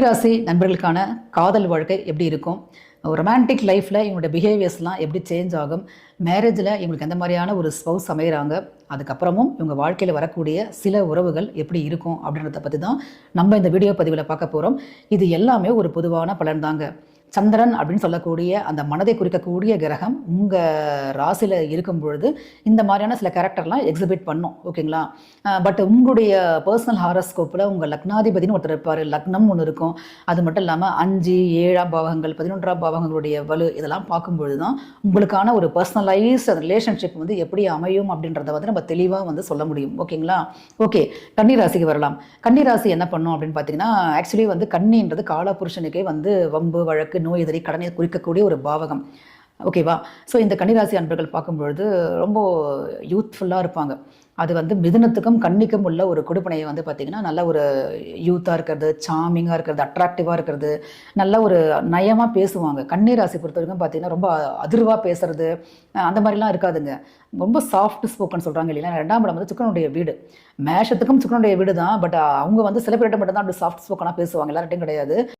கன்னிராசி நண்பர்களுக்கான காதல் வாழ்க்கை எப்படி இருக்கும்? ரொமான்டிக் லைஃப்பில் இவங்களோட பிஹேவியர்ஸ்லாம் எப்படி சேஞ்ச் ஆகும்? மேரேஜில் இவங்களுக்கு எந்த மாதிரியான ஒரு ஸ்பௌஸ் அமைகிறாங்க அதுக்கப்புறமும் இவங்க வாழ்க்கையில் வரக்கூடிய சில உறவுகள் எப்படி இருக்கும் அப்படின்றத பற்றி தான் நம்ம இந்த வீடியோ பதிவில் பார்க்க போகிறோம் இது எல்லாமே ஒரு பொதுவான பலன் தாங்க. சந்திரன் அப்படின்னு சொல்லக்கூடிய அந்த மனதை குறிக்கக்கூடிய கிரகம் உங்கள் ராசியில் இருக்கும் பொழுது இந்த மாதிரியான சில கேரக்டர்லாம் எக்ஸிபிட் பண்ணும் ஓகேங்களா பட் உங்களுடைய பர்சனல் ஹாரஸ்கோப்பில் உங்கள் லக்னாதிபதினு ஒருத்தர் இருப்பார் லக்னம் ஒன்று இருக்கும். அது மட்டும் இல்லாமல் அஞ்சு ஏழாம் பாவகங்கள் பதினொன்றாம் பாவங்களுடைய வலு இதெல்லாம் பார்க்கும்பொழுது தான் உங்களுக்கான ஒரு பர்சனலைஸ்ட் ரிலேஷன்ஷிப் வந்து எப்படி அமையும் அப்படின்றத வந்து நம்ம தெளிவாக வந்து சொல்ல முடியும் ஓகேங்களா ஓகே கன்னிராசிக்கு வரலாம். கன்னிராசி என்ன பண்ணும் அப்படின்னு பார்த்தீங்கன்னா ஆக்சுவலி வந்து கன்னின்றது காலபுருஷனுக்கே வந்து வம்பு வழக்கு நோய் எதிரி கடனை குறிக்கக்கூடிய ஒரு பாவகம். ஓகேவா ஸோ இந்த கன்னிராசி அன்பர்கள் பார்க்கும்பொழுது ரொம்ப யூத்ஃபுல்லாக இருப்பாங்க. அது வந்து மிதுனத்துக்கும் கன்னிக்கும் உள்ள ஒரு கொடுப்பனையை வந்து பார்த்திங்கன்னா நல்ல ஒரு யூத்தாக இருக்கிறது சாமிங்காக இருக்கிறது அட்ராக்டிவாக இருக்கிறது நல்ல ஒரு நயமாக பேசுவாங்க. கன்னிராசி பொறுத்த வரைக்கும் பார்த்தீங்கன்னா ரொம்ப அதிர்வாக பேசுறது அந்த மாதிரிலாம் இருக்காதுங்க. ரொம்ப சாஃப்ட் ஸ்போக்கன் சொல்கிறாங்க இல்லையா ரெண்டாம் இடம் வந்து சுக்கரனுடைய வீடு. மேஷத்துக்கும் சுக்கரனுடைய வீடு தான் பட் அவங்க வந்து சில பேர்கிட்ட மட்டும் தான் அப்படி சாஃப்ட் ஸ்போக்கனாக பேசுவாங்க. எல்லார்ட்டையும் கிடையாது.